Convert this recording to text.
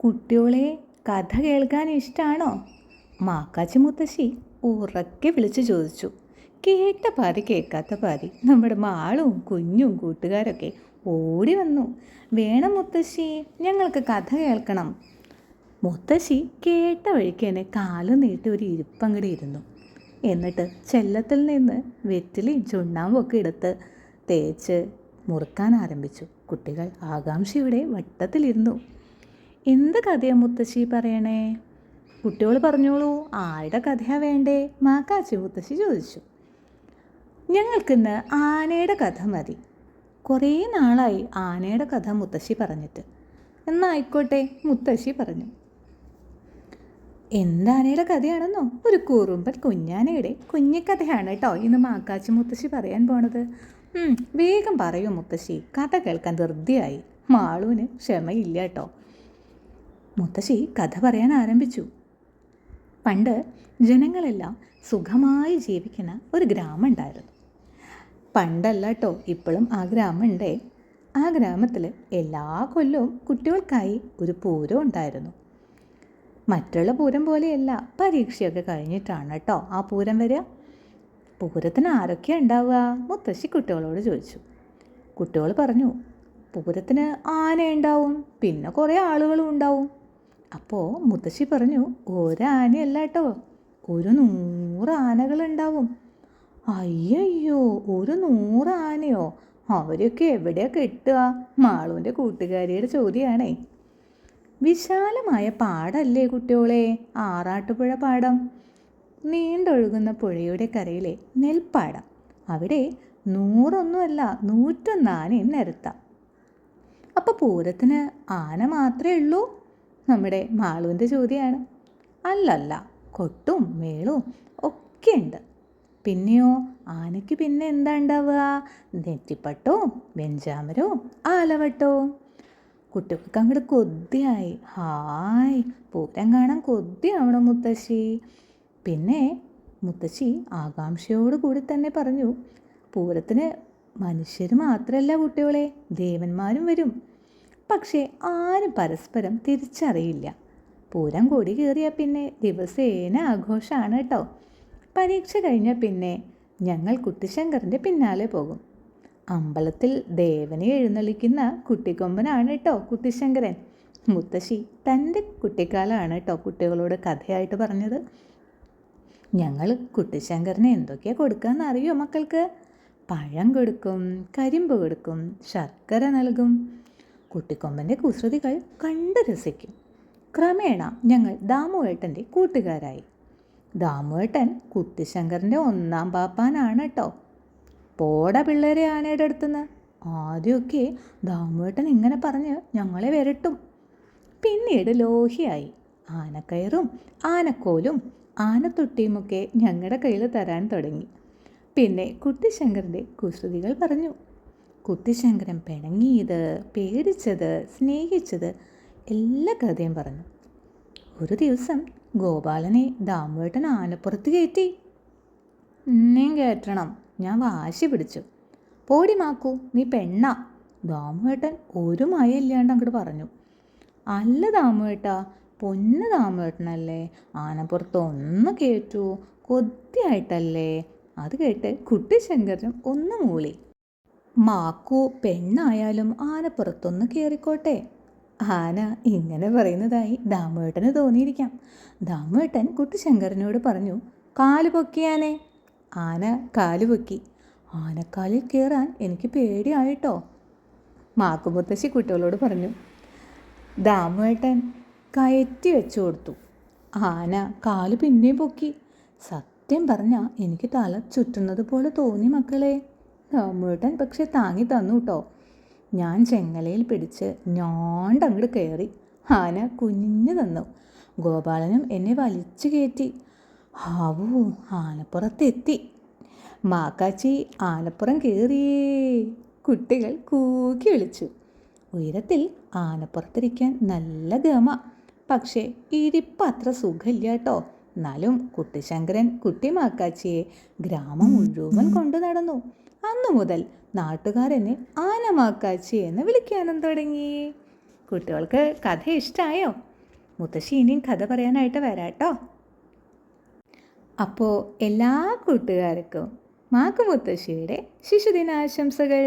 കുട്ടികളെ കഥ കേൾക്കാൻ ഇഷ്ടമാണോ മാക്കാച്ചി മുത്തശ്ശി ഉറക്കെ വിളിച്ചു ചോദിച്ചു. കേട്ട പാതി കേൾക്കാത്ത പാതി നമ്മുടെ മാളും കുഞ്ഞും കൂട്ടുകാരൊക്കെ ഓടി വന്നു. വേണം മുത്തശ്ശി ഞങ്ങൾക്ക് കഥ കേൾക്കണം. മുത്തശ്ശി കേട്ട വഴിക്ക് തന്നെ കാലു നീട്ടി ഒരു ഇരിപ്പങ്ങടി ഇരുന്നു. എന്നിട്ട് ചെല്ലത്തിൽ നിന്ന് വെറ്റിലയും ചുണ്ണാമ്പും ഒക്കെ എടുത്ത് തേച്ച് മുറുക്കാൻ ആരംഭിച്ചു. കുട്ടികൾ ആകാംക്ഷയുടെ വട്ടത്തിലിരുന്നു. എന്ത് കഥയാ മുത്തശ്ശി പറയണേ? കുട്ടികൾ പറഞ്ഞോളൂ ആരുടെ കഥയാ വേണ്ടേ? മാക്കാച്ചി മുത്തശ്ശി ചോദിച്ചു. ഞങ്ങൾക്കിന്ന് ആനയുടെ കഥ മതി. കുറേ നാളായി ആനയുടെ കഥ മുത്തശ്ശി പറഞ്ഞിട്ട്. എന്നായിക്കോട്ടെ മുത്തശ്ശി പറഞ്ഞു. എന്താനയുടെ കഥയാണെന്നോ? ഒരു കുറുമ്പൻ കുഞ്ഞാനയുടെ കുഞ്ഞിക്കഥയാണ് കേട്ടോ ഇന്ന് മാക്കാച്ചി മുത്തശ്ശി പറയാൻ പോണത്. വേഗം പറയൂ മുത്തശ്ശി. കഥ കേൾക്കാൻ ധൃതിയായി. മാളുവിന് ക്ഷമയില്ല കേട്ടോ മുത്തശ്ശി കഥ പറയാൻ ആരംഭിച്ചു. പണ്ട് ജനങ്ങളെല്ലാം സുഖമായി ജീവിക്കുന്ന ഒരു ഗ്രാമം ഉണ്ടായിരുന്നു പണ്ടല്ല കേട്ടോ ഇപ്പോഴും ആ ഗ്രാമമുണ്ടേ. ആ ഗ്രാമത്തിൽ എല്ലാ കൊല്ലവും കുട്ടികൾക്കായി ഒരു പൂരം ഉണ്ടായിരുന്നു. മറ്റുള്ള പൂരം പോലെയല്ല പരീക്ഷയൊക്കെ കഴിഞ്ഞിട്ടാണ് കേട്ടോ ആ പൂരം വരിക. പൂരത്തിന് ആരൊക്കെയാണ് ഉണ്ടാവുക? മുത്തശ്ശി കുട്ടികളോട് ചോദിച്ചു. കുട്ടികൾ പറഞ്ഞു പൂരത്തിന് ആന ഉണ്ടാവും പിന്നെ കുറേ ആളുകളും ഉണ്ടാവും. അപ്പോൾ മുത്തശ്ശി പറഞ്ഞു ഒരാനയല്ല കേട്ടോ ഒരു നൂറ് ആനകളുണ്ടാവും. അയ്യയ്യോ ഒരു നൂറ് ആനയോ? അവരൊക്കെ എവിടെയാ കെട്ടുക? മാളുവിന്റെ കൂട്ടുകാരിയുടെ ചോദ്യമാണേ. വിശാലമായ പാടല്ലേ കുട്ടിയോളെ ആറാട്ടുപുഴ പാടം? നീണ്ടൊഴുകുന്ന പുഴയുടെ കരയിലെ നെൽപ്പാടം. അവിടെ നൂറൊന്നുമല്ല നൂറ്റൊന്ന് ആനയും നിരത്താം. അപ്പോൾ പൂരത്തിന് ആന മാത്രമേ ഉള്ളൂ? നമ്മുടെ മാളുവിന്റെ ചോദ്യമാണ്. അല്ലല്ല കൊട്ടും മേളും ഒക്കെ ഉണ്ട്. പിന്നെയോ ആനയ്ക്ക് പിന്നെ എന്താ ഉണ്ടാവുക? നെറ്റിപ്പട്ടവും വെഞ്ചാമരവും ആലവട്ടവും. കുട്ടികൾക്ക് അങ്ങോട്ട് കൊതിയായി. ഹായ് പൂരം കാണാൻ കൊതിയാവണം മുത്തശ്ശി. പിന്നെ മുത്തശ്ശി ആകാംക്ഷയോട് കൂടി തന്നെ പറഞ്ഞു പൂരത്തിന് മനുഷ്യർ മാത്രമല്ല കുട്ടികളെ ദേവന്മാരും വരും. പക്ഷേ ആരും പരസ്പരം തിരിച്ചറിയില്ല. പൂരം കൂടി കയറിയാൽ പിന്നെ ദിവസേന ആഘോഷമാണ് കേട്ടോ പരീക്ഷ കഴിഞ്ഞ പിന്നെ ഞങ്ങൾ കുട്ടിശങ്കറിന്റെ പിന്നാലെ പോകും. അമ്പലത്തിൽ ദേവനെ എഴുന്നള്ളിക്കുന്ന കുട്ടിക്കൊമ്പനാണ് കേട്ടോ കുട്ടിശങ്കരൻ. മുത്തശ്ശി തന്റെ കുട്ടിക്കാലമാണ് കേട്ടോ കുട്ടികളോട് കഥയായിട്ട് പറഞ്ഞത്. ഞങ്ങൾ കുട്ടിശങ്കറിന് എന്തൊക്കെയാണ് കൊടുക്കാമെന്ന് അറിയോ മക്കൾക്ക്? പഴം കൊടുക്കും കരിമ്പ് കൊടുക്കും ശർക്കര നൽകും കുട്ടിക്കൊമ്പന്റെ കുസൃതികൾ കണ്ട് രസിക്കും. ക്രമേണ ഞങ്ങൾ ദാമുവേട്ടന്റെ കൂട്ടുകാരായി. ദാമുവേട്ടൻ കുട്ടിശങ്കറിന്റെ ഒന്നാം പാപ്പാനാണ് കേട്ടോ പോട പിള്ളേരെ ആനയുടെ അടുത്തുനിന്ന്. ആദ്യമൊക്കെ ദാമുവേട്ടൻ ഇങ്ങനെ പറഞ്ഞ് ഞങ്ങളെ വരട്ടും. പിന്നീട് ലോഹിയായി. ആനക്കയറും ആനക്കോലും ആനത്തൊട്ടിയുമൊക്കെ ഞങ്ങളുടെ കയ്യിൽ തരാൻ തുടങ്ങി. പിന്നെ കുട്ടിശങ്കറിന്റെ കുസൃതികൾ പറഞ്ഞു. കുട്ടിശങ്കരൻ പിണങ്ങിയത് പേടിച്ചത് സ്നേഹിച്ചത് എല്ലാ കഥയും പറഞ്ഞു. ഒരു ദിവസം ഗോപാലനെ ദാമുവേട്ടൻ ആനപ്പുറത്ത് കയറ്റി. എന്നെയും കയറ്റണം ഞാൻ വാശി പിടിച്ചു. പോടി മാക്കൂ നീ പെണ്ണ. ദാമുവേട്ടൻ ഒരു മയമില്ലാണ്ട് അങ്ങോട്ട് പറഞ്ഞു. അല്ല ദാമുവേട്ടാ പൊന്ന് ദാമുവേട്ടനല്ലേ ആനപ്പുറത്ത് ഒന്ന് കയറ്റൂ കൊതിയായിട്ടല്ലേ? അത് കേട്ട് കുട്ടിശങ്കരനും ഒന്ന് മൂളി. മാക്കു പെണ്ണായാലും ആന പുറത്തൊന്ന് കയറിക്കോട്ടെ ആന ഇങ്ങനെ പറയുന്നതായി ദാമുവേട്ടന് തോന്നിയിരിക്കാം. ദാമുവേട്ടൻ കുട്ടിശങ്കരനോട് പറഞ്ഞു കാൽ പൊക്കിയാനേ ആന. കാൽ പൊക്കി ആനക്കാലിൽ കയറാൻ എനിക്ക് പേടിയായിട്ടോ. മാക്കുമുത്തശ്ശി കുട്ടികളോട് പറഞ്ഞു ദാമുവേട്ടൻ കയറ്റി വെച്ചു കൊടുത്തു. ആന കാൽ പിന്നെയും പൊക്കി. സത്യം പറഞ്ഞാൽ എനിക്ക് തല ചുറ്റുന്നത് പോലെ തോന്നി മക്കളെ. ദാമുവേട്ടൻ പക്ഷെ താങ്ങി തന്നു കേട്ടോ ഞാൻ ചെങ്ങലയിൽ പിടിച്ച് ഞാണ്ടങ്ങോട്ട് കയറി ആന കുഞ്ഞു തന്നു. ഗോപാലനും എന്നെ വലിച്ചു കയറ്റി ഹാവൂ ആനപ്പുറത്തെത്തി. മാക്കാച്ചി ആനപ്പുറം കയറിയേ കുട്ടികൾ കൂക്കി വിളിച്ചു. ഉയരത്തിൽ ആനപ്പുറത്തിരിക്കാൻ നല്ല ഗമ. പക്ഷേ ഇരിപ്പ് അത്ര സുഖമില്ല കേട്ടോ എന്നാലും കുട്ടിശങ്കരൻ കുട്ടിമാക്കാച്ചിയെ ഗ്രാമം മുഴുവൻ കൊണ്ടു നടന്നു. അന്നു മുതൽ നാട്ടുകാരെന്നെ ആനമാക്കാച്ചി എന്ന് വിളിക്കാനും തുടങ്ങി. കുട്ടികൾക്ക് കഥ ഇഷ്ടമായോ മുത്തശ്ശി ഇനിയും കഥ പറയാനായിട്ട് വരാട്ടോ? അപ്പോൾ എല്ലാ കൂട്ടുകാർക്കും മാക്കു മുത്തശ്ശിയുടെ ശിശുദിനാശംസകൾ.